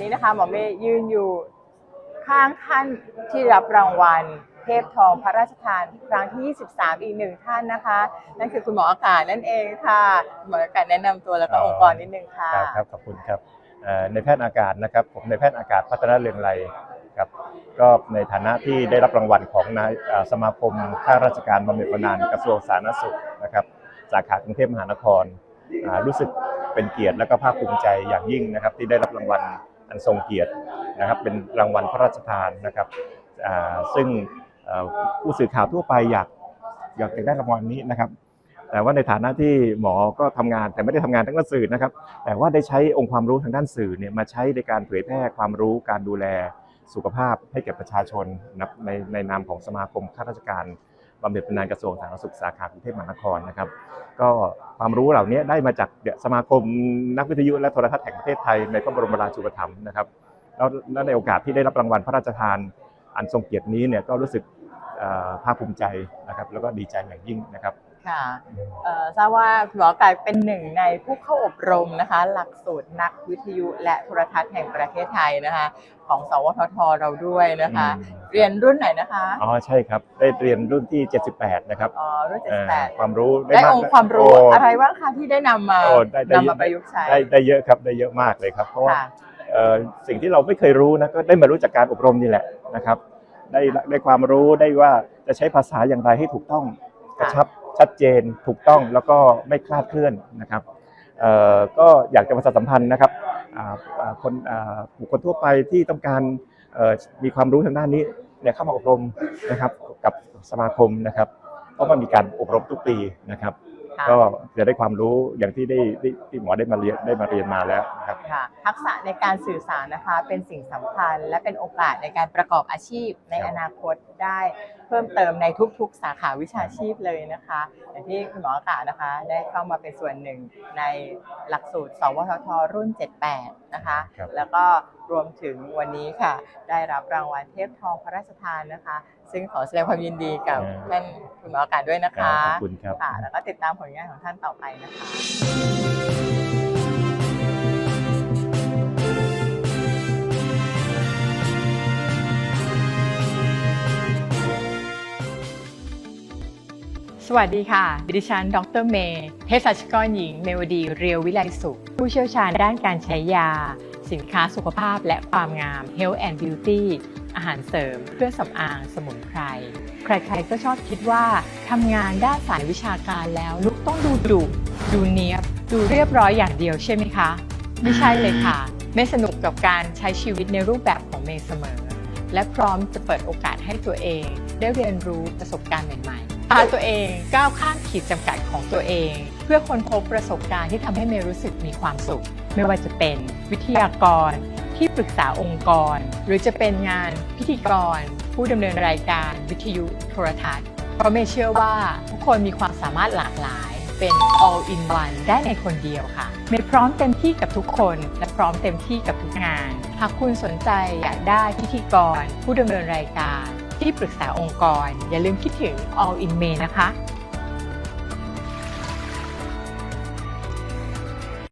นี้นะคะหมอเมย์ยืนอยู่ข้างท่านที่รับรางวัล เทพทองพระราชทานครั้งที่ 23 อีกหนึ่งท่านนะคะ นั่นคือคุณหมออากาศนั่นเองค่ะคุณหมออากาศแนะนำตัวแล้วก็องค์กรนิดนึงค่ะ ครับครับขอบคุณครับเอ่อในแพทย์อากาศนะครับผมในแพทย์อากาศพัฒนาเรืองไรครับก็ในฐานะที่ได้รับรางวัลของนายเอ่อสมาคมข้าราชการบำเหน็จบำนาญกระทรวงสาธารณสุขนะครับสาขากรุงเทพมหานครอ่ารู้สึกเป็นเกียรติและก็ภาคภูมิใจอย่างยิ่งนะครับที่ได้รับรางวัล อันทรงเกียรตินะครับเป็นรางวัลพระราชทานนะครับซึ่งผู้สื่อข่าวทั่วไปอยากอยากจะได้รางวัลนี้นะครับ แต่ว่าในฐานะที่หมอก็ทำงานแต่ไม่ได้ทำงานทั้งด้านสื่อนะครับ แต่ว่าได้ใช้องค์ความรู้ทางด้านสื่อเนี่ยมาใช้ในการเผยแพร่ความรู้การดูแลสุขภาพให้แก่ประชาชนนในในนามของสมาคมข้าราชการ บำเหน็จบำนาญกระทรวงสาธารณสุขสาขากรุงเทพมหานครนะครับ ก็ความรู้เหล่านี้ได้มาจากสมาคมนักวิทยุและโทรทัศน์แห่งประเทศไทยในพระบรมราชูปถัมภ์นะครับแล้วในโอกาสที่ได้รับรางวัลพระราชทานอันทรงเกียรตินี้เนี่ยก็รู้สึกภาคภูมิใจนะครับ แล้วก็ดีใจอย่างยิ่งนะครับ ค่ะเอ่อทราบว่าคุณหมอกายเป็นหนึ่งในผู้เข้าอบรมนะคะ หลักสูตรนักวิทยุและโทรทัศน์แห่งประเทศไทยนะคะ ของสวททเราด้วยนะคะอืมเรียนรุ่นไหนนะคะ อ๋อใช่ครับ ได้เรียนรุ่นที่ 78 นะครับ อ๋อ รุ่นเอ่อ78 ความรู้ได้มากองค์ความรู้โอะไรบ้างคะที่ได้นำมาโอ้ได้ได้นำมาประยุกต์ใช้ได้ได้เยอะครับ ได้เยอะมากเลยครับ เพราะว่าค่ะเอ่อสิ่งที่เราไม่เคยรู้นะก็ได้มารู้จากการอบรมนี่แหละนะครับ ได้ได้ความรู้ได้ว่าจะใช้ภาษาอย่างไรให้ถูกต้องกระชับ ชัดเจนถูกต้องแล้วก็ไม่คลาดเคลื่อนนะครับก็อยากจะประชาสัมพันธ์นะครับคนบุคคลทั่วไปที่ต้องการมีความรู้ทางด้านนี้เนี่ยเข้ามาอบรมนะครับกับสมาคมนะครับเพราะมันมีการอบรมทุกปีนะครับ ค่ะก็จะได้ความรู้อย่างที่ได้ที่ที่หมอได้มาเรียนได้มาเรียนมาแล้วนะครับ ค่ะทักษะในการสื่อสารนะคะเป็นสิ่งสำคัญ และเป็นโอกาสในการประกอบอาชีพในครับอนาคตได้เพิ่มเติมในทุกๆ สาขาวิชาชีพเลยนะคะอย่างที่คุณหมออากาศนะคะ ได้เข้ามาเป็นส่วนหนึ่งในหลักสูตร สวททรุ่น 78 นะคะ ครับ แล้วก็ รวมถึงวันนี้ค่ะ ได้รับรางวัลเทพทองพระราชทานนะคะ ซึ่งขอแสดงความยินดีกับท่านคุณหมออากาศด้วยนะครัคะบขอบคุณครับค่ะแล้วก็ติดตามผลงานของท่านต่อไปนะคะสวัสดีค่ะ ดิฉัน ดรเมย์เภสัชกรหญิง เมวดี เรียววิไลสุข ผู้เชี่ยวชาญด้านการใช้ยา สินค้าสุขภาพและความงาม Health and Beauty อาหารเสริมเครื่องสำอางสมุนไพร ใครๆก็ชอบคิดว่าทำงานด้านสายวิชาการแล้วลุกต้องดูดุดูเนียบ ดูเรียบร้อยอย่างเดียวใช่ไหมคะ ไม่ใช่เลยค่ะ ไม่สนุกกับการใช้ชีวิตในรูปแบบของเมย์เสมอ และพร้อมจะเปิดโอกาสให้ตัวเอง ได้เรียนรู้ประสบการณ์ใหม่ๆพาตัวเองก้าวข้ามขีดจำกัดของตัวเอง พื่อค้นพบประสบการณ์ที่ทำให้เมย์รู้สึกมีความสุข ไม่ว่าจะเป็นวิทยากร ที่ปรึกษาองค์กร หรือจะเป็นงานพิธีกร ผู้ดำเนินรายการวิทยุโทรทัศน์ เพราะเมย์เชื่อว่าทุกคนมีความสามารถหลากหลายเป็น all in one ได้ในคนเดียวค่ะ เมย์พร้อมเต็มที่กับทุกคน และพร้อมเต็มที่กับทุกงาน หากคุณสนใจอยากได้พิธีกร ผู้ดำเนินรายการ ที่ปรึกษาองค์กร อย่าลืมคิดถึง all in May นะคะ